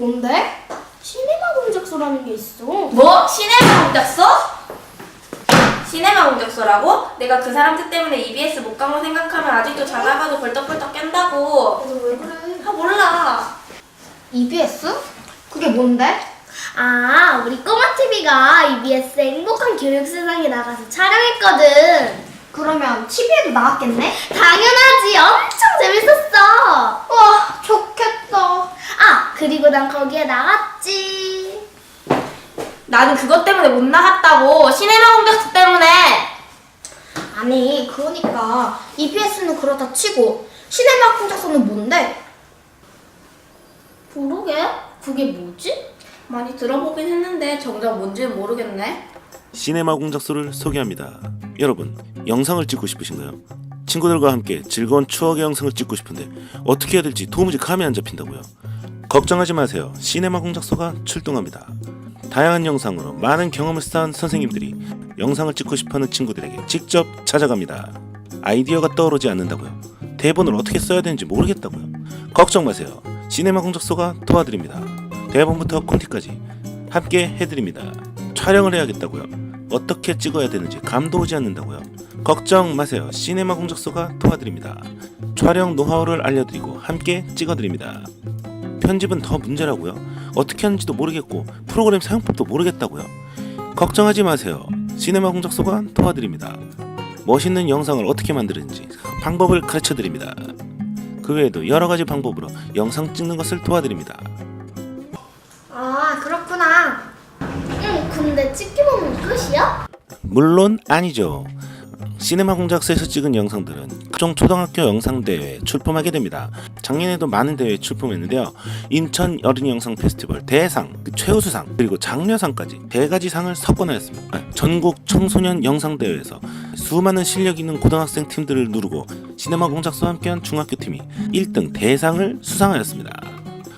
뭔데? 시네마 공작소라는 게 있어. 뭐? 시네마 공작소? 시네마 공작소라고? 내가 그 사람들 때문에 EBS 못 간 거 생각하면 아직도 자다가도 벌떡벌떡 깬다고. 그래서 왜 그래? 아 몰라. EBS? 그게 뭔데? 아, 우리 꼬마 TV가 EBS 행복한 교육 세상에 나가서 촬영했거든. 그러면 TV에도 나왔겠네? 당연하지, 엄청 재밌었어. 와, 좋겠다. 아, 그리고 난 거기에 나갔지. 나는 그것 때문에 못 나갔다고. 시네마 공작소 때문에. 아니, 그러니까 EBS는 그렇다 치고 시네마 공작소는 뭔데? 그러게, 그게 뭐지? 많이 들어보긴 했는데 정작 뭔지는 모르겠네. 시네마 공작소를 소개합니다. 여러분, 영상을 찍고 싶으신가요? 친구들과 함께 즐거운 추억의 영상을 찍고 싶은데 어떻게 해야 될지 도무지 감이 안 잡힌다고요. 걱정하지 마세요. 시네마 공작소가 출동합니다. 다양한 영상으로 많은 경험을 쌓은 선생님들이 영상을 찍고 싶어하는 친구들에게 직접 찾아갑니다. 아이디어가 떠오르지 않는다고요. 대본을 어떻게 써야 되는지 모르겠다고요. 걱정 마세요. 시네마 공작소가 도와드립니다. 대본부터 콘티까지 함께 해드립니다. 촬영을 해야겠다고요. 어떻게 찍어야 되는지 감도 오지 않는다고요. 걱정 마세요. 시네마 공작소가 도와드립니다. 촬영 노하우를 알려드리고 함께 찍어드립니다. 편집은 더 문제라고요. 어떻게 하는지도 모르겠고 프로그램 사용법도 모르겠다고요. 걱정하지 마세요. 시네마 공작소가 도와드립니다. 멋있는 영상을 어떻게 만드는지 방법을 가르쳐 드립니다. 그 외에도 여러 가지 방법으로 영상 찍는 것을 도와드립니다. 아, 그렇구나. 응, 근데 찍기만 하면 끝이야? 물론 아니죠. 시네마 공작소에서 찍은 영상들은 각종 초등학교 영상 대회에 출품하게 됩니다. 작년에도 많은 대회에 출품했는데요. 인천 어린이 영상 페스티벌 대상, 그 최우수상, 그리고 장려상까지 네 가지 상을 석권하였습니다. 아, 전국 청소년 영상 대회에서 수많은 실력 있는 고등학생 팀들을 누르고 시네마 공작소와 함께한 중학교 팀이 1등 대상을 수상하였습니다.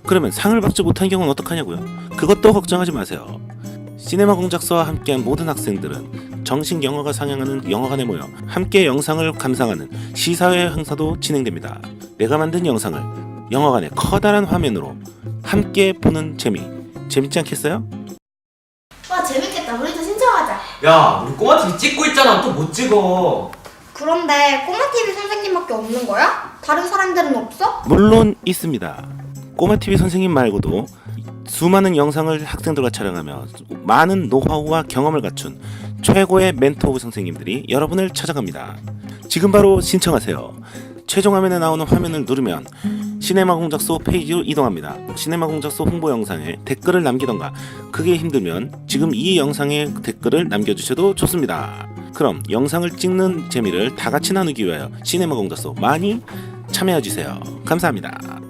그러면 상을 받지 못한 경우는 어떡하냐고요? 그것도 걱정하지 마세요. 시네마 공작소와 함께한 모든 학생들은 정식 영화가 상영하는 영화관에 모여 함께 영상을 감상하는 시사회 행사도 진행됩니다. 내가 만든 영상을 영화관의 커다란 화면으로 함께 보는 재미 재밌지 않겠어요? 와, 재밌겠다. 우리도 신청하자. 야, 우리 꼬마 TV 찍고 있잖아. 또 못 찍어. 그런데 꼬마 TV 선생님밖에 없는 거야? 다른 사람들은 없어? 물론 있습니다. 꼬마 TV 선생님 말고도 수많은 영상을 학생들과 촬영하며 많은 노하우와 경험을 갖춘 최고의 멘토 선생님들이 여러분을 찾아갑니다. 지금 바로 신청하세요. 최종 화면에 나오는 화면을 누르면 시네마 공작소 페이지로 이동합니다. 시네마 공작소 홍보 영상에 댓글을 남기던가 그게 힘들면 지금 이 영상에 댓글을 남겨주셔도 좋습니다. 그럼 영상을 찍는 재미를 다 같이 나누기 위하여 시네마 공작소 많이 참여해주세요. 감사합니다.